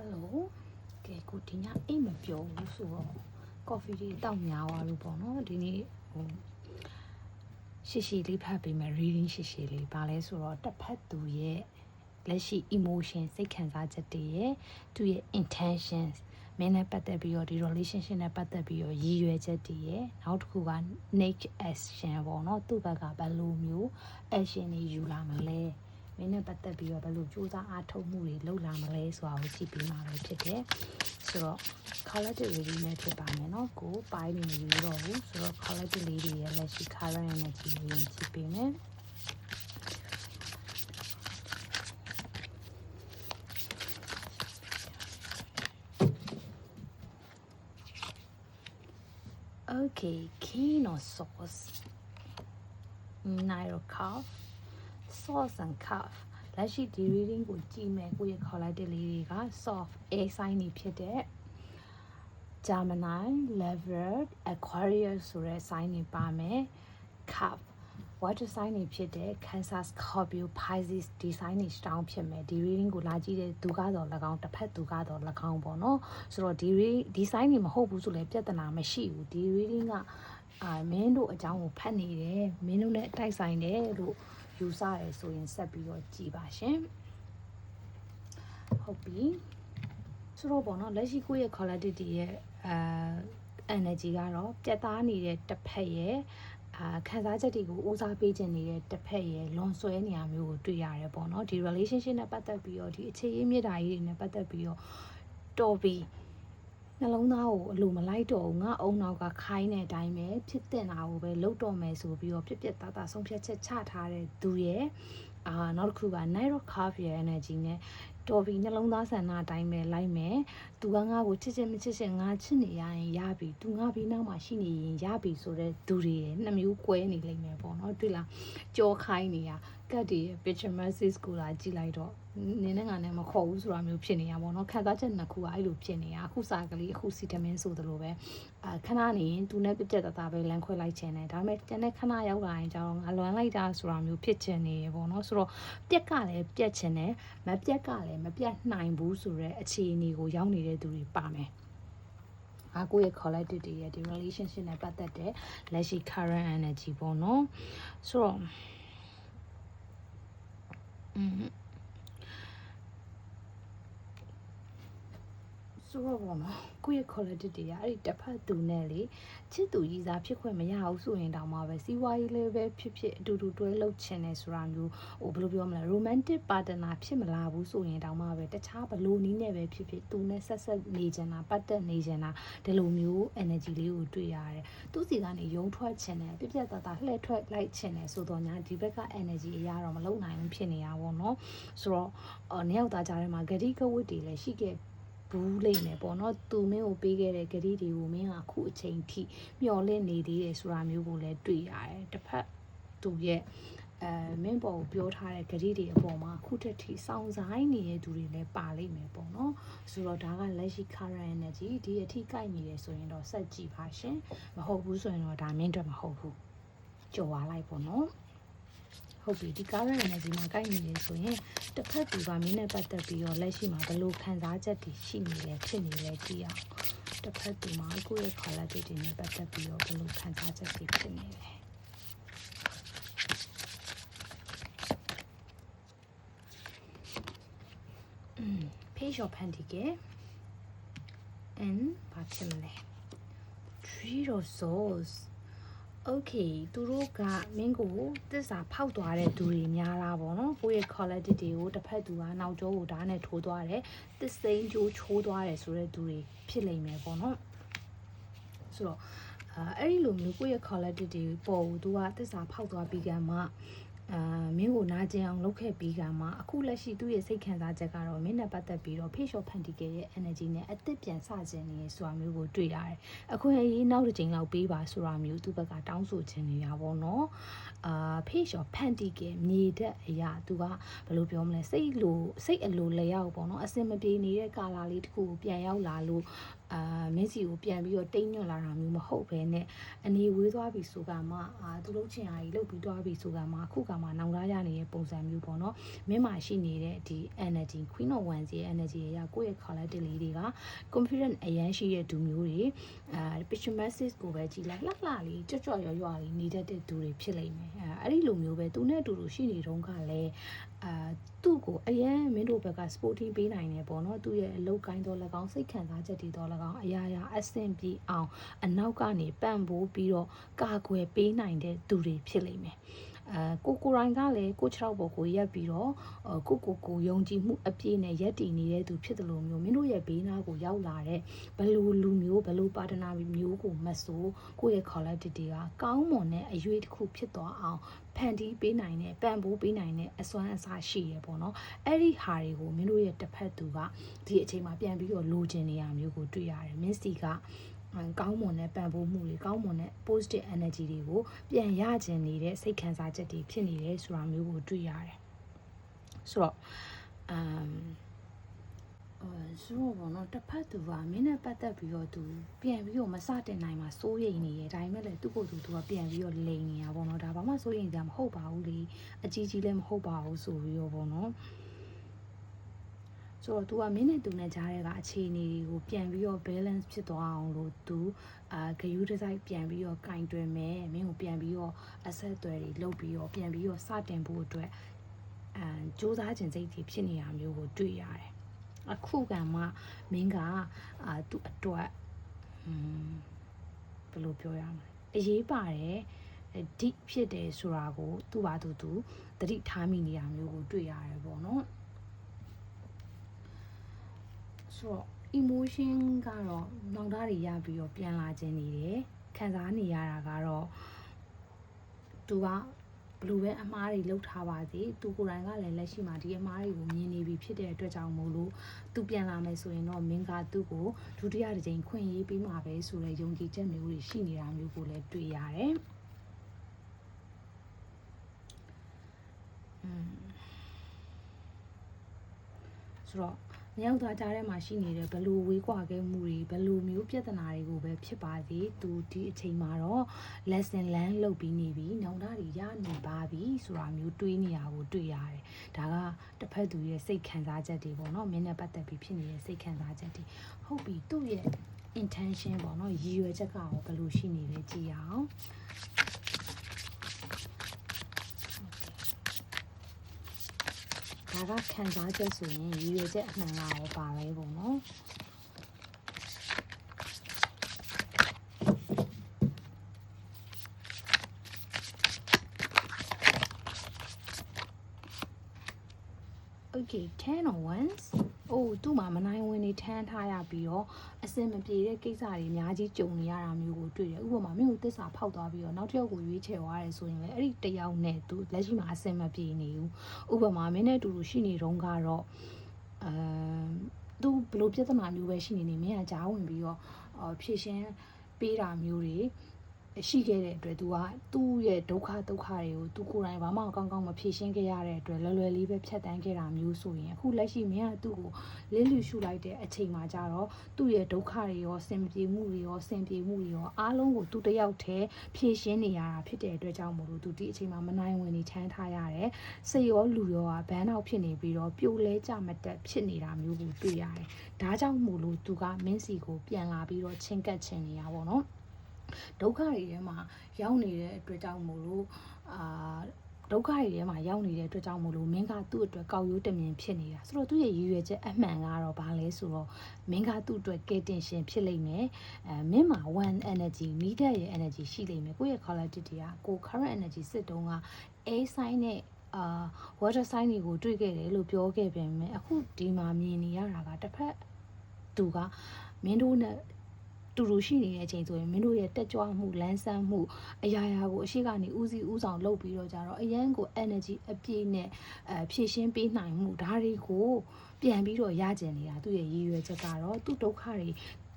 Hello ကဲကိုဒီညအိတ်မပြောဘူးဆိုတော့ coffee တွေတောက်များသွားလို့ပေါ့နော်ဒီနေ့ဟိုရှေ့ရှေ့လေးဖတ်ပေးမယ် reading ရှေ့ရှေ့လေးပါလဲဆိုတော့တစ်ဖက်သူရဲ့လက်ရှိ emotion စိတ်ခံစားချက်တွေရဲ့သူရဲ့ intentions မင်းနဲ့ပတ်သက်ပြီးတော့ဒီ relationship နဲ့ပတ်သက်ပြီးတော့ရည်ရွယ်ချက်တွေရဲ့နောက်တစ်ခုက next action ပေါ့နော်သူ့ဘက်ကဘယ်လိုမျိုး action တွေယူလာမလဲ မင်းနဲ့ပတ်သက်ပြီးတော့ဘယ်လိုစူးစမ်းအားထုတ်မှုတွေလုပ်လာမလဲဆိုတာကိုကြည့်ပြီးမှပဲဖြစ်တယ်ဆိုတော့ collective reading နဲ့ဖြစ်ပါမယ်เนาะကိုပိုင်းနေယူတော့ဘူးဆိုတော့ collective လေးတွေရဲ့လက်ရှိ color energy ကိုရင်ကြည့်ပေးမယ် Okay, king or sauce? Nairo calf, sauce and calf. လက်ရှိဒီ reading ကိုကြည့်မယ်ကိုယ့်ရဲ့ collective လေးတွေက soft air sign တွေဖြစ်တဲ့ Gemini, Leopard, Aquarius ဆိုတဲ့ sign တွေပါမယ် calf water sign တွေဖြစ်တဲ့ Cancer, Scorpio, Pisces ဒီ sign တွေ strong ဖြစ်မယ်ဒီ reading ကိုလာကြည့်တဲ့သူကတော့၎င်းတစ်ဖက်သူကတော့၎င်းပေါ့နော်ဆိုတော့ဒီ read ဒီ sign တွေမဟုတ်ဘူးဆိုလည်းပြဿနာမရှိဘူးဒီ reading ကအာမင်းတို့အကြောင်းကိုဖတ်နေတယ်မင်းတို့နဲ့အတိုက်ဆိုင်တယ်လို့ ယူဆတယ်ဆိုရင်ဆက်ပြီးတော့ကြည်ပါရှင်ဟုတ်ပြီဆိုတော့ပေါ့နော်လက်ရှိကိုယ့်ရဲ့ quality ရဲ့အာ energy ကတော့ပြတ်သားနေတဲ့တစ်ဖက်ရဲ့အာခံစားချက်တွေကိုဦးစားပေးခြင်းနေတဲ့တစ်ဖက်ရဲ့လွန်ဆွဲနေရမျိုးကိုတွေ့ရတယ်ပေါ့နော်ဒီ relationship နဲ့ပတ်သက်ပြီးတော့ဒီအခြေရေးမြေတားကြီးတွေနဲ့ပတ်သက်ပြီးတော့တော်ပြီး နှလုံးသားကိုအလိုမလိုက်တော့ဘူးငါအုံနောက်ကခိုင်းတဲ့အတိုင်းပဲဖြစ်တင်တာကိုပဲလုပ်တော့မယ်ဆိုပြီးတော့ပြက်ပြက်သားသားဆုံးဖြတ်ချက်ချထားတဲ့သူရဲ့အာနောက်တစ်ခုက Night of Calf ရဲ့ energy နဲ့တော်ပြီနှလုံးသားဆန္ဒအတိုင်းပဲလိုက်မယ်သူကငါ့ကိုချစ်ချင်မချစ်ချင်ငါချစ်နေရရင်ရပြီသူငါပြီးနောက်မှာရှိနေရင်ရပြီဆိုတဲ့သူတွေရဲ့နှစ်မျိုးကွဲနေလိမ့်မယ်ပေါ့နော်တွေ့လားကြောခိုင်းနေရကတ်တွေရဲ့ picture message ကိုလာကြည့်လိုက်တော့ နင်းနဲ့ငါနဲ့မခေါ်ဘူးဆိုတာမျိုးဖြစ်နေရပါတော့ခံစားချက်နှစ်ခုကအဲ့လိုဖြစ်နေရအခုစာကလေးအခုစီတမင်းဆိုသလိုပဲအာခဏနေရင်သူနဲ့ပြက်ပြက်တသားပဲလမ်းခွဲလိုက်ချင်တယ်ဒါပေမဲ့ကျန်တဲ့ခဏရောက်လာရင်ကျတော့ငါလွမ်းလိုက်တာဆိုတာမျိုးဖြစ်ချင်နေရပေါ့နော်ဆိုတော့ပြက်ကလည်းပြက်ချင်တယ်မပြက်ကလည်းမပြက်နိုင်ဘူးဆိုတော့အခြေအနေကိုရောက်နေတဲ့သူတွေပါမယ်အားကိုယ့်ရဲ့ collective တွေရဲ့ဒီ relationship နဲ့ပတ်သက်တဲ့လက်ရှိ current energy ပေါ့နော်ဆိုတော့อืม ဆိုတော့ဘောနော်ကိုယ့်ရဲ့ quality တွေကအဲ့ဒီတစ်ဖက်သူနဲ့လေချစ်သူကြီးစားဖြစ်ခွင့်မရဘူးဆိုရင်တောင်မှပဲစီးပွားရေးလေးပဲဖြစ်ဖြစ်အတူတူတွဲလုပ်ချင်တယ်ဆိုတာမျိုးဟိုဘယ်လိုပြောမလဲ romantic partner ဖြစ်မလာဘူးဆိုရင်တောင်မှပဲတခြားဘယ်လိုနည်းနဲ့ပဲဖြစ်ဖြစ်သူနဲ့ဆက်ဆက်နေချင်တာပတ်သက်နေချင်တာဒီလိုမျိုး energy လေးကိုတွေ့ရတယ်သူစီကနေယုံထွက်ချင်တယ်ပြပြတသားလှည့်ထွက်လိုက်ချင်တယ်ဆိုတော့ညာဒီဘက်က energy အရာတော့မလုံနိုင်ဘူးဖြစ်နေရပါတော့ဆိုတော့အော်နှစ်ယောက်သားကြားထဲမှာဂတိကဝတ်တွေလည်းရှိခဲ့ ဘူးလိမ့်မယ်ပေါ့နော်သူမင်းကိုပေးခဲ့တဲ့ဂရီတွေကိုမင်းကအခုအချိန်ထိမျော်လင့်နေသေးတယ်ဆိုတာမျိုးကိုလည်းတွေ့ရတယ်တစ်ဖက်သူရဲ့အဲမင်းပေါ်ကိုပြောထားတဲ့ဂရီတွေအပေါ်မှာအခုတစ်ထိစောင့်ဆိုင်နေတဲ့သူတွေလည်းပါလိမ့်မယ်ပေါ့နော်ဆိုတော့ဒါကလက်ရှိ current energy ဒီအထိကိုက်နေတယ်ဆိုရင်တော့ဆက်ကြည့်ပါရှင်မဟုတ်ဘူးဆိုရင်တော့ဒါမင်းအတွက်မဟုတ်ဘူးကြော်သွားလိုက်ပေါ့နော် ဟုတ်ပြီဒီ current energy မှာကိုက်နေတယ်ဆိုရင်တစ်ဖက်သူကမင်းနဲ့ပတ်သက်ပြီးတော့လက်ရှိမှာဘယ်လိုခံစားချက်တွေရှိနေလဲဖြစ်နေလဲကြည့်အောင်တစ်ဖက်သူမှာကိုယ့်ရဲ့ quality တွေနဲ့ပတ်သက်ပြီးတော့ဘယ်လိုခံစားချက်တွေဖြစ်နေလဲอืม page of pentacle and ဘာဖြစ်မလဲ three of swords okay သူတို့ကမင်းကိုတစ္ဆာဖောက်သွားတဲ့သူတွေများလားဗောနော်ကိုယ့်ရဲ့ quality တွေကိုတစ်ဖက်သူကနောက်ကျောကိုဓာတ်နဲ့ထိုးသွားတယ်သစ္စိန်ကြိုးချိုးသွားတယ်ဆိုတဲ့သူတွေဖြစ်လိမ့်မယ်ဗောနော်ဆိုတော့အာအဲ့ဒီလိုမျိုးကိုယ့်ရဲ့ quality တွေပေါ်ကိုသူကတစ္ဆာဖောက်သွားပြီးကမှ အာမင်းကိုနာကျင်အောင်လုပ်ခဲ့ပြီးကမှအခုလက်ရှိသူ့ရဲ့စိတ်ခံစားချက်ကတော့မင်းနဲ့ပတ်သက်ပြီးတော့ facial pentacle ရဲ့ energy နဲ့အသစ်ပြန်စခြင်းနေဆိုတာမျိုးကိုတွေ့ရတယ်။အခွင့်အရေးနောက်တစ်ချိန်လောက်ပေးပါဆိုတာမျိုးသူ့ဘက်ကတောင်းဆိုခြင်းနေတာပေါ့နော်။အာ facial pentacle မြေတဲ့အရာသူကဘယ်လိုပြောမလဲစိတ်လိုစိတ်အလိုလျောက်ပေါ့နော်အစင်မပြေနေတဲ့ကာလာလေးတစ်ခုကိုပြန်ရောက်လာလို့ အာမင်းစီကိုပြန်ပြီးတော့တိတ်ညွတ်လာတာမျိုးမဟုတ်ဘဲနဲ့အနေဝေးသွားပြီဆိုကမှအာသူလုံးချင်အားကြီးလုတ်ပြီးသွားပြီဆိုကမှအခုကမှနောင်တရနေတဲ့ပုံစံမျိုးပေါ့နော်မင်းမှာရှိနေတဲ့ဒီ energy queen of wands ရဲ့ energy တွေကကိုယ့်ရဲ့ collective လေးတွေက confident အရန်ရှိတဲ့သူမျိုးတွေအာ picture message ကိုပဲကြည်လိုက်လှလှလေးကြွကြွရွရွလေးနေတတ်တဲ့သူတွေဖြစ်လိမ့်မယ်အဲအဲ့ဒီလိုမျိုးပဲသူနဲ့အတူတူရှိနေတော့ကလည်းအာသူ့ကိုအရန်မင်းတို့ဘက်က sporting ပေးနိုင်တယ်ပေါ့နော်သူ့ရဲ့အလုပ်ကိုင်းတော့၎င်းစိတ်ခံစားချက်တွေတော့၎င်းအရာရာအဆင်ပြေအောင် အနောက်ကနေပံ့ပိုးပြီးတော့ကာကွယ်ပေးနိုင်တဲ့သူတွေဖြစ်လိမ့်မယ် အဲကိုကိုရိုင်းကလည်းကို6ဘော်ကိုရက်ပြီးတော့ကိုကိုကိုယုံကြည်မှုအပြည့်နဲ့ရက်တည်နေတဲ့သူဖြစ်တယ်လို့မျိုးမင်းတို့ရဲ့ဘေးနားကိုရောက်လာတဲ့ဘလို့လူမျိုးဘလို့ပါတနာမျိုးကိုမဆိုးကိုယ့်ရဲ့ quality တွေကကောင်းမွန်တဲ့အရွေးတစ်ခုဖြစ်သွားအောင်ဖန်တီးပေးနိုင်တဲ့ပံ့ပိုးပေးနိုင်တဲ့အစွမ်းအစရှိရပေါ့နော်အဲ့ဒီဟာတွေကိုမင်းတို့ရဲ့တစ်ဖက်သူကဒီအချိန်မှာပြန်ပြီးတော့လိုချင်နေရမျိုးကိုတွေ့ရတယ်မင်းစီက ကောင်းမွန်တဲ့ပံ့ပိုးမှုတွေကောင်းမွန်တဲ့ positive energy တွေကိုပြန်ရကျင်နေတဲ့စိတ်ခံစားချက်တွေဖြစ်နေတယ်ဆိုတာမျိုးကိုတွေ့ရတယ်ဆိုတော့အမ်အဲဆိုတော့ဘောနော်တစ်ဖက်သူကမင်းနဲ့ပတ်သက်ပြီးတော့သူပြန်ပြီးတော့မစတင်နိုင်မှာစိုးရိမ်နေရဲ့ဒါပေမဲ့လည်းသူ့ကိုယ်သူသူကပြန်ပြီးတော့လိန်နေတာပေါ့နော်ဒါဘာမှစိုးရိမ်ကြမဟုတ်ပါဘူးလေအကြီးကြီးလည်းမဟုတ်ပါဘူးဆိုပြီးတော့ပေါ့နော် ဆိုတော့ तू ကမင်းနဲ့သူနဲ့ကြားတဲ့ကအခြေအနေတွေကိုပြန်ပြီးတော့ balance ဖြစ်သွားအောင်လို့ तू အာဂယူဒီဇိုင်းပြန်ပြီးတော့ကင်တွယ်မယ်မင်းကိုပြန်ပြီးတော့အဆက်အသွယ်တွေလုပ်ပြီးတော့ပြန်ပြီးတော့စတင်ဖို့အတွက်အဲစူးစမ်းခြင်းစိတ်တွေဖြစ်နေတာမျိုးကိုတွေ့ရတယ်အခုကမှမင်းကအာသူ့အတွက်อืมဘယ်လိုပြောရမလဲအရေးပါတယ်ဒီဖြစ်တယ်ဆိုတာကိုသူ့ဘာသူသူသတိထားမိနေတာမျိုးကိုတွေ့ရတယ်ပေါ့နော် ဆိုတော့ emotion ကတော့နောင်တတွေရပြီးတော့ပြန်လာခြင်းနေတယ်ခံစားနေရတာကတော့သူကဘလို့ပဲအမားတွေလှုပ်ထားပါစေသူကိုယ်တိုင်ကလည်းလက်ရှိမှာဒီအမားတွေကိုမြင်နေပြီဖြစ်တဲ့အတွက်ကြောင့်မို့လို့သူပြန်လာမယ်ဆိုရင်တော့မင်းကသူ့ကိုဒုတိယတစ်ကြိမ်ခွင့်ရေးပေးမှာပဲဆိုတဲ့ယုံကြည်ချက်မျိုးတွေရှိနေတာမျိုးကိုလည်းတွေ့ရတယ်อืม ဆိုတော့မြောက်သားကြားထဲမှာရှိနေတဲ့ဘလူဝေးကွာခဲ့မှုတွေဘလူမျိုးပြဿနာတွေကိုပဲဖြစ်ပါစေသူဒီအချိန်မှာတော့ lesson learn လုပ်ပြီးနေပြီနောင်တတွေရနေပါပြီဆိုတာမျိုးတွေးနေရကိုတွေ့ရတယ်ဒါကတစ်ဖက်သူရဲ့စိတ်ခံစားချက်တွေပေါ့နော်မင်းနဲ့ပတ်သက်ပြီးဖြစ်နေတဲ့စိတ်ခံစားချက်တွေဟုတ်ပြီသူ့ရဲ့ intention ပေါ့နော်ရည်ရွယ်ချက်ကရောဘယ်လိုရှိနေလဲကြည့်ရအောင် ဒါကခံစားချက်ဆိုရင်ရည်ရွယ်ချက်အမှန်ကရောပါလဲပေါ့နော် Okay 10 or once အိုး သူ့မှာမနိုင်ဝင်နေထမ်းထားရပြီးတော့အစင်မပြေတဲ့ကိစ္စတွေအများကြီးကြုံနေရတာမျိုးကိုတွေ့တယ်ဥပမာမင်းကိုသစ္စာဖောက်သွားပြီးတော့နောက်တစ်ယောက်ကိုရွေးချယ်သွားတယ်ဆိုရင်လည်းအဲ့ဒီတယောက်နဲ့သူလက်ရှိမှာအစင်မပြေနေဘူးဥပမာမင်းနဲ့အတူတူရှိနေတော့ကတော့အမ်သူဘလို့ပြဿနာမျိုးပဲရှိနေနေမင်းကကြားဝင်ပြီးတော့ဖြည့်ရှင်းပေးတာမျိုးတွေ ရှိခဲ့တဲ့အတွက် तू ကသူ့ရဲ့ဒုက္ခဒုက္ခတွေကို तू ကိုယ်တိုင်ဘာမှကောင်းကောင်းမဖြေရှင်းခဲ့ရတဲ့အတွက်လွယ်လွယ်လေးပဲဖြတ်တန်းခဲ့တာမျိုးဆိုရင်အခုလက်ရှိမင်းကသူ့ကိုလင်းလူရှုလိုက်တဲ့အချိန်မှာကြတော့သူ့ရဲ့ဒုက္ခတွေရောစင်ပြေမှုတွေရောစင်ပြေမှုတွေရောအားလုံးကိုသူတယောက်တည်းဖြေရှင်းနေရတာဖြစ်တဲ့အတွက်ကြောင့်မို့လို့ तू ဒီအချိန်မှာမနိုင်ဝင်နေချမ်းထားရတယ်စိတ်ရောလူရောကဘန်းတော့ဖြစ်နေပြီးတော့ပြိုလဲကြမတက်ဖြစ်နေတာမျိုးကိုတွေ့ရတယ်ဒါကြောင့်မို့လို့ तू ကမင်းစီကိုပြန်လာပြီးတော့ချင်းကပ်ချင်နေတာပေါ့နော် ဒုက္ခတွေထဲမှာရောက်နေတဲ့အတွက်ကြောင့်မို့လို့အာဒုက္ခတွေထဲမှာရောက်နေတဲ့အတွက်ကြောင့်မို့လို့မင်းကသူ့အတွက်ကောက်ရိုးတမြင်ဖြစ်နေတာဆိုတော့သူ့ရဲ့ရည်ရွယ်ချက်အမှန်ကတော့ဘာလဲဆိုတော့မင်းကသူ့အတွက်ကဲတင်ရှင်ဖြစ်လိမ့်မယ်အဲမင်းမှာ one energy needed ရဲ့ energy ရှိလိမ့်မယ်ကိုယ့်ရဲ့ quality တွေကကို current energy စစ်တုံးက A sign နဲ့အာ water sign တွေကိုတွေ့ခဲ့တယ်လို့ပြောခဲ့ပြန်မယ်အခုဒီမှာမြင်နေရတာကတစ်ဖက်သူကမင်းတို့နဲ့ တူတူရှိနေတဲ့အချိန်ဆိုရင်မင်းတို့ရဲ့တက်ကြွမှုလန်းဆန်းမှုအရာရာကိုအရှိကနေဦးစီးဦးဆောင်လုပ်ပြီးတော့ကြတော့အရန်ကို energy အပြည့်နဲ့အဲဖြည့်ရှင်းပေးနိုင်မှုဒါတွေကိုပြန်ပြီးတော့ရကျင်နေတာသူ့ရဲ့ရည်ရွယ်ချက်ကတော့သူ့ဒုက္ခတွေ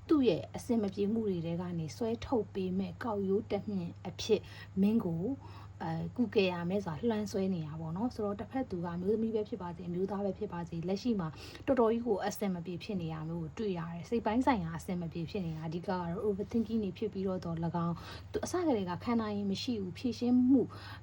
သူ့ရဲ့အစင်မပြေမှုတွေတဲကနေဆွဲထုတ်ပေးမဲ့ကောက်ရိုးတက်မြင့်အဖြစ်မင်းကို အဲကုကေရမယ်ဆိုတာလှမ်းဆွဲနေတာပေါ့နော်ဆိုတော့တစ်ဖက်သူကမျိုးသမီးပဲဖြစ်ပါစေအမျိုးသားပဲဖြစ်ပါစေလက်ရှိမှာတော်တော်ကြီးကိုအဆင်မပြေဖြစ်နေရမျိုးကိုတွေ့ရတယ်စိတ်ပိုင်းဆိုင်ရာအဆင်မပြေဖြစ်နေတာအဓိကကတော့ overthinking နေဖြစ်ပြီးတော့တော့၎င်းသူအစကတည်းကခံနိုင်ရင်မရှိဘူးဖြည့်ရှင်းမှု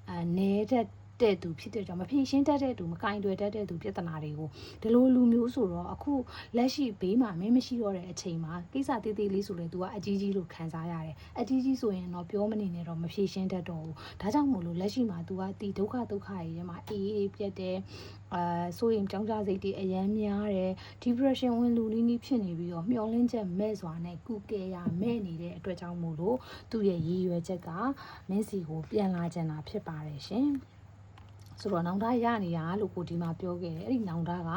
အဲနေတဲ့ တဲ့သူဖြစ်တဲ့ကြောင့်မဖြေရှင်းတတ်တဲ့သူမကင်တွယ်တတ်တဲ့သူပြဿနာတွေကိုဒီလိုလူမျိုးဆိုတော့အခုလက်ရှိဘေးမှာမင်းမရှိတော့တဲ့အချိန်မှာကိစ္စသေးသေးလေးဆိုလဲ तू ကအကြီးကြီးလို့ခံစားရတယ်အကြီးကြီးဆိုရင်တော့ပြောမနေနဲ့တော့မဖြေရှင်းတတ်တော့ဘူးဒါကြောင့်မို့လို့လက်ရှိမှာ तू ကဒီဒုက္ခဒုက္ခတွေထဲမှာအေးအေးပြတ်တယ်အာဆိုရင်ကြောင်းကြစိတ်တွေအယမ်းများတယ် depression ဝင်လူနီးနီးဖြစ်နေပြီးတော့မျောလင်းချက်မဲ့စွာနဲ့ကုကဲရမဲ့နေတဲ့အတွက်ကြောင့်မို့လို့သူ့ရဲ့ရည်ရွယ်ချက်ကမင်းစီကိုပြန်လာကြတာဖြစ်ပါတယ်ရှင် ဆိုတော့နောင်တရနေတာလို့ကိုဒီမှာပြောခဲ့တယ်အဲ့ဒီနောင်တက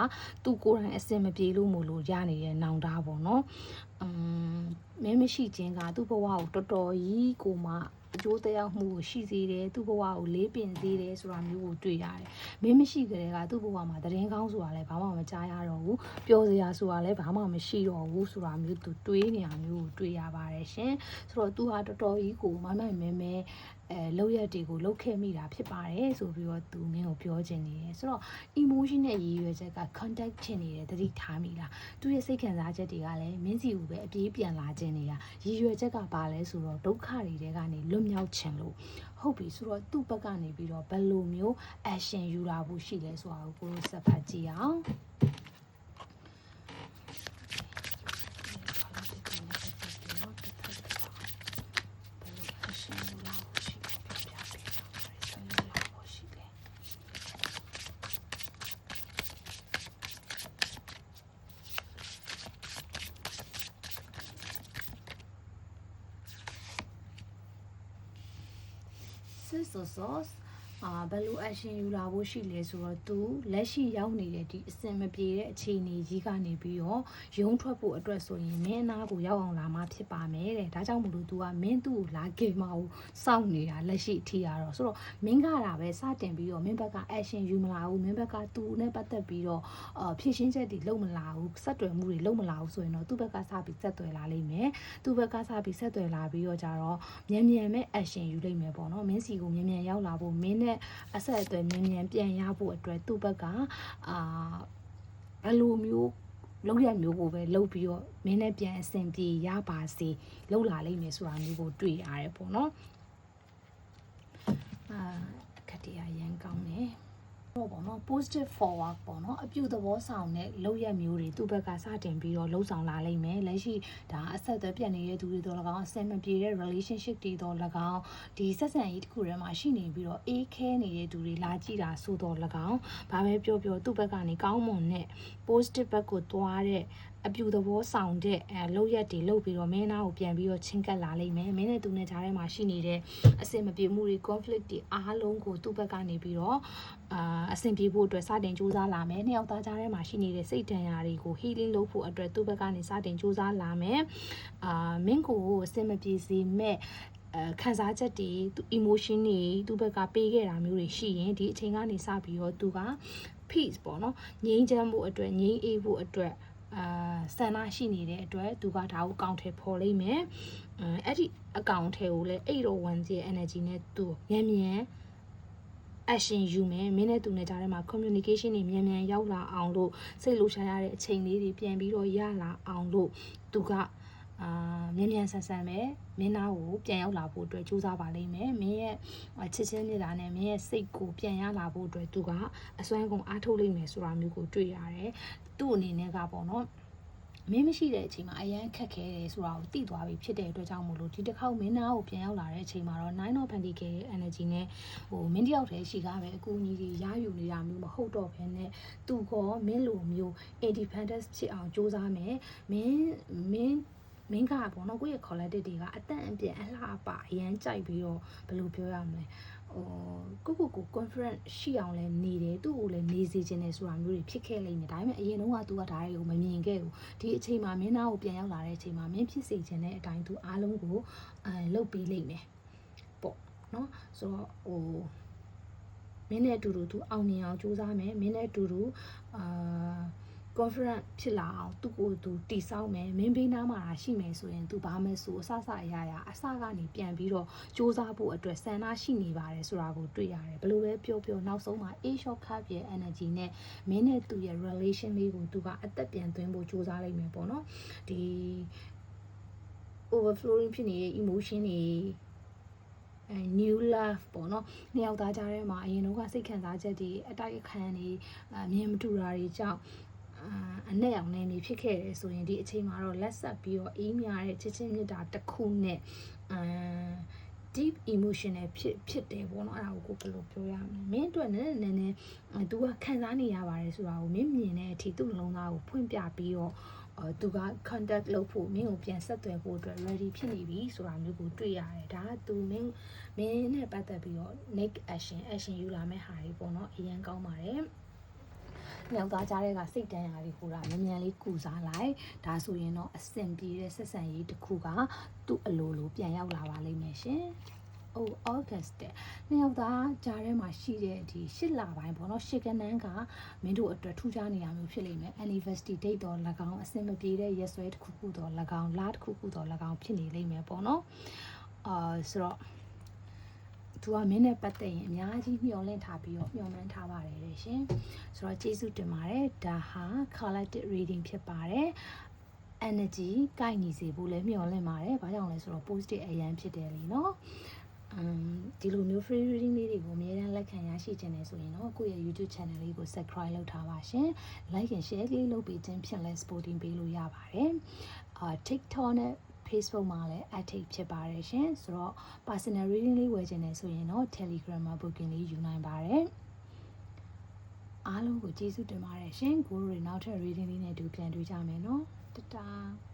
သူ့ကိုယ်တိုင်အစင်မပြေလို့မို့လို့ရနေတဲ့နောင်တပေါ့နော်อืมမင်းမရှိခြင်းကသူ့ဘဝကိုတော်တော်ကြီးကိုမှအကျိုးသက်ရောက်မှုကိုရှိစေတယ်သူ့ဘဝကိုလေးပင်စေတယ်ဆိုတာမျိုးကိုတွေ့ရတယ်မင်းမရှိကြတဲ့ကသူ့ဘဝမှာသတင်းကောင်းဆိုတာလည်းဘာမှမကြားရတော့ဘူးပျော်စရာဆိုတာလည်းဘာမှမရှိတော့ဘူးဆိုတာမျိုးသူတွေးနေရမျိုးကိုတွေ့ရပါတယ်ရှင်ဆိုတော့သူဟာတော်တော်ကြီးကိုမမိုင်မဲမဲ အဲလောက်ရက်တွေကိုလောက်ခဲ့မိတာဖြစ်ပါတယ်ဆိုပြီးတော့သူမင်းကိုပြောချင်နေတယ်ဆိုတော့ emotion နဲ့ရည်ရွယ်ချက်က contact ချင်နေတယ်တတိထားမိလားသူရဲ့စိတ်ခံစားချက်တွေကလည်းမင်းစီကိုပဲအပြေးပြန်လာခြင်းနေတာရည်ရွယ်ချက်ကဘာလဲဆိုတော့ဒုက္ခတွေတဲကနေလွတ်မြောက်ခြင်းလို့ဟုတ်ပြီဆိုတော့သူ့ဘက်ကနေပြီးတော့ဘယ်လိုမျိုး action ယူလာဖို့ရှိလဲဆိုတာကိုကိုတို့စက်ဖတ်ကြည့်အောင် စစ်စောစောအာဘယ်လို action ယူလာဖို့ရှိလဲဆိုတော့ तू လက်ရှိရောက်နေတဲ့ဒီအစင်မပြေတဲ့အခြေအနေကြီးကနေပြီးတော့ရုံးထွက်ဖို့အတွက်ဆိုရင်မင်းအနာကိုရောက်အောင်လာမှဖြစ်ပါမယ်တဲ့ဒါကြောင့်မလို့ तू ကမင်းသူ့ကိုလာခဲ့မအောင်စောင့်နေတာလက်ရှိအထိရတော့ဆိုတော့မင်းကတာပဲစတင်ပြီးတော့မင်းဘက်က action ယူမလာဘူးမင်းဘက်က तू နဲ့ပတ်သက်ပြီးတော့အာဖြည့်ရှင်းချက်တွေလုပ်မလာဘူးဆက်တွယ်မှုတွေလုပ်မလာဘူးဆိုရင်တော့သူ့ဘက်ကစပြီးဆက်သွယ်လာလိမ့်မယ်သူ့ဘက်ကစပြီးဆက်သွယ်လာပြီးတော့ကြတော့မြန်မြန်မဲ့ action ယူလိမ့်မယ်ပေါ့နော်မင်းစီကိုမြန်မြန်ရောက်လာဖို့မင်းနဲ့အဆက်အသွယ်မြန်မြန်ပြန်ရဖို့အတွက်သူ့ဘက်ကအာဘယ်လိုမျိုး လောက်ရမျိုးကိုပဲလုပ်ပြီးတော့မင်းနဲ့ပြန်အဆင်ပြေရပါစေလောက်လာလိမ့်မယ်ဆိုတာမျိုးကိုတွေ့ရတယ်ပေါ့နော်အာခတိယရန်ကောင်းတယ် တော့ပေါ့နော် positive forward ပေါ့နော်အပြုသဘောဆောင်တဲ့လောက်ရမျိုးတွေသူ့ဘက်ကစတင်ပြီးတော့လှုပ်ဆောင်လာလိမ့်မယ်လက်ရှိဒါအဆက်အသွယ်ပြတ်နေတဲ့သူတွေတော့၎င်းအဆင်မပြေတဲ့ relationship တွေတော့၎င်းဒီဆက်ဆံရေးတစ်ခုထဲမှာရှိနေပြီးတော့အေးခဲနေတဲ့သူတွေလာကြည့်တာဆိုတော့၎င်းဘာပဲပြောပြောသူ့ဘက်ကနေကောင်းမွန်တဲ့ positive ဘက်ကိုသွားတဲ့ အပြူသဘောဆောင်တဲ့အဲလောက်ရက်တွေလောက်ပြီးတော့မင်းသားကိုပြန်ပြီးတော့ချင်းကပ်လာလိမ့်မယ်မင်းနဲ့သူနဲ့ကြားထဲမှာရှိနေတဲ့အဆင်မပြေမှုတွေ conflict တွေအားလုံးကိုသူ့ဘက်ကနေပြီးတော့အာအဆင်ပြေဖို့အတွက်စတင်စူးစမ်းလာမယ်နှစ်ယောက်သားကြားထဲမှာရှိနေတဲ့စိတ်ဒဏ်ရာတွေကို healing လုပ်ဖို့အတွက်သူ့ဘက်ကနေစတင်စူးစမ်းလာမယ်အာမင်းကိုအဆင်မပြေစေမဲ့အဲခံစားချက်တွေသူ emotion တွေသူ့ဘက်ကပေးခဲ့တာမျိုးတွေရှိရင်ဒီအချိန်ကနေစပြီးတော့သူက peace ပေါ့နော်ငြိမ်းချမ်းဖို့အတွက်ငြိမ်းအေးဖို့အတွက် အာဆန္ဒရှိနေတဲ့အတွက်သူကဒါကိုကောင်းထဲပေါ်လိမ့်မယ်အဲ့ဒီအကောင့်ထဲကိုလည်း801ရဲ့ energy နဲ့သူမြန်မြန် action ယူမယ်မင်းနဲ့သူနဲ့ကြားထဲမှာ communication တွေမြန်မြန်ရောက်လာအောင်လို့စိတ်လှုပ်ရှားရတဲ့အချိန်လေးတွေပြန်ပြီးတော့ရလာအောင်လို့သူကအာမြန်မြန်ဆန်ဆန်ပဲမင်းသားကိုပြန်ရောက်လာဖို့အတွက်ကြိုးစားပါလိမ့်မယ်မင်းရဲ့ချစ်ချင်းနေတာနဲ့မင်းရဲ့စိတ်ကိုပြန်ရလာဖို့အတွက်သူကအစွမ်းကုန်အားထုတ်လိမ့်မယ်ဆိုတာမျိုးကိုတွေ့ရတယ် သူ့အနေနဲ့ကပေါ့နော်မင်းမရှိတဲ့အချိန်မှာအရန်ခက်ခဲတယ်ဆိုတာကိုသိသွားပြီဖြစ်တဲ့အတွက်ကြောင့်မို့လို့ဒီတစ်ခေါက်မင်းသားကိုပြန်ရောက်လာတဲ့အချိန်မှာတော့9 of Pentacles ရဲ့ energy နဲ့ဟိုမင်းတယောက်တည်းရှိကားပဲအကူအညီတွေရယူနေတာမျိုးမဟုတ်တော့ဘဲနဲ့သူကောမင်းလိုမျိုး independence ဖြစ်အောင်စူးစမ်းမယ်မင်းမင်းမင်းကပေါ့နော်ကိုယ့်ရဲ့ collective တွေကအတန့်အပြည့်အလှပါအရန်ကြိုက်ပြီးတော့ဘယ်လိုပြောရမလဲ ဟိုကိုကိုကို conference ရှိအောင်လဲနေတယ်သူ့ကိုလည်းနေစေခြင်းနဲ့ဆိုတာမျိုးတွေဖြစ်ခဲ့လိမ့်မယ်ဒါပေမဲ့အရင်တုန်းကသူကဒါတွေကိုမမြင်ခဲ့ဘူးဒီအချိန်မှာမင်းသားကိုပြန်ရောက်လာတဲ့အချိန်မှာမင်းဖြစ်စေခြင်းတဲ့အတိုင်းသူအားလုံးကိုအဲလုပ်ပေးလိမ့်မယ်ပေါ့နော်ဆိုတော့ဟိုမင်းနဲ့အတူတူသူအောင်မြင်အောင်ကြိုးစားမယ်မင်းနဲ့အတူတူအာ conference ဖြစ်လာအောင်သူ့ကိုယ်သူတိဆောက်မယ်မင်းဘေးနားမှာရှိမယ်ဆိုရင်သူဘာမဲဆိုအဆအဆအရာရာအဆကနေပြန်ပြီးတော့စူးစမ်းဖို့အတွက်ဆန္ဒရှိနေပါတယ်ဆိုတာကိုတွေ့ရတယ်ဘယ်လိုပဲပြောပြောနောက်ဆုံးမှာ A shot cup ရဲ့ energy နဲ့မင်းနဲ့သူ့ရဲ့ relation လေးကိုသူကအသက်ပြန်သွင်းဖို့စူးစမ်းလိုက်မယ်ပေါ့နော်ဒီ overflowing ဖြစ်နေတဲ့ emotion တွေအဲ new love ပေါ့နော်နှစ်ယောက်သားကြားထဲမှာအရင်တော့စိတ်ခံစားချက်တွေအတိုက်အခံတွေအမြင်မတူတာတွေကြောင့် အာအနဲ့အောင်နေနေဖြစ်ခဲ့တယ်ဆိုရင်ဒီအချိန်မှာတော့လက်ဆက်ပြီးတော့အေးမြတဲ့ချစ်ချင်းမြတ်တာတစ်ခုနဲ့အာ deep emotional ဖြစ်ဖြစ်တယ်ပေါ့နော်အဲ့ဒါကိုကိုဘယ်လိုပြောရမလဲမင်းအတွက်နည်းနည်းနည်းနည်း तू ကခံစားနေရပါတယ်ဆိုတာကိုမင်းမြင်တဲ့အထိသူ့နှလုံးသားကိုဖွင့်ပြပြီးတော့အော်သူက contact လုပ်ဖို့မင်းကိုပြန်ဆက်သွယ်ဖို့အတွက် ready ဖြစ်နေပြီဆိုတာမျိုးကိုတွေ့ရတယ်ဒါက तू မင်းမင်းနဲ့ပတ်သက်ပြီးတော့ make action action ယူလာမဲ့ဟာတွေပေါ့နော်အရင်ကောင်းပါတယ် မြောက်သားကြားတဲ့ကစိတ်တန်းရာလေးဟိုတာမြန်မြန်လေးကူစားလိုက်ဒါဆိုရင်တော့အဆင်ပြေတဲ့ဆက်ဆံရေးတစ်ခုကသူ့အလိုလိုပြန်ရောက်လာပါလိမ့်မယ်ရှင်။အို August တဲ့နှစ်ယောက်သားကြားထဲမှာရှိတဲ့ဒီရှစ်လပိုင်းပေါ့နော်ရှစ်ကနန်းကမင်းတို့အတွက်ထူးခြားနေရမျိုးဖြစ်လိမ့်မယ် anniversary date တော့၎င်းအဆင်မပြေတဲ့ရက်စွဲတစ်ခုခုတော့၎င်းလတစ်ခုခုတော့၎င်းဖြစ်နေလိမ့်မယ်ပေါ့နော်အာဆိုတော့ သူကမင်းနဲ့ပတ်သက်ရင်အများကြီးမျှော်လင့်ထားပြီးတော့မျှော်မှန်းထားပါတယ်တဲ့ရှင်ဆိုတော့ကျေးဇူးတင်ပါတယ်ဒါဟာ collective reading ဖြစ်ပါတယ် energy ကိုက်ညီစေဖို့လည်းမျှော်လင့်ပါတယ်။ဘာကြောင့်လဲဆိုတော့ positive အရန်ဖြစ်တယ်လीနော်။ um ဒီလိုမျိုး free reading လေးတွေကိုအများအားလက်ခံရရှိခြင်းနဲ့ဆိုရင်တော့ကိုယ့်ရဲ့ YouTube channel လေးကို subscribe လုပ်ထားပါရှင်။ like and share လေးလုပ်ပေးခြင်းဖြင့်လည်း supporting ပေးလို့ရပါတယ်။အာ TikTok နဲ့ Facebook မှာလည်း active ဖြစ်ပါတယ်ရှင်။ဆိုတော့ personal reading လေးဝယ်ခြင်းနဲ့ဆိုရင်တော့ Telegram မှာ booking လေးယူနိုင်ပါတယ်။အားလုံးကိုကျေးဇူးတင်ပါတယ်ရှင်။ကိုရိုတွေနောက်ထပ် reading လေးနဲ့အတူပြန်တွေ့ကြမယ်နော်။တတား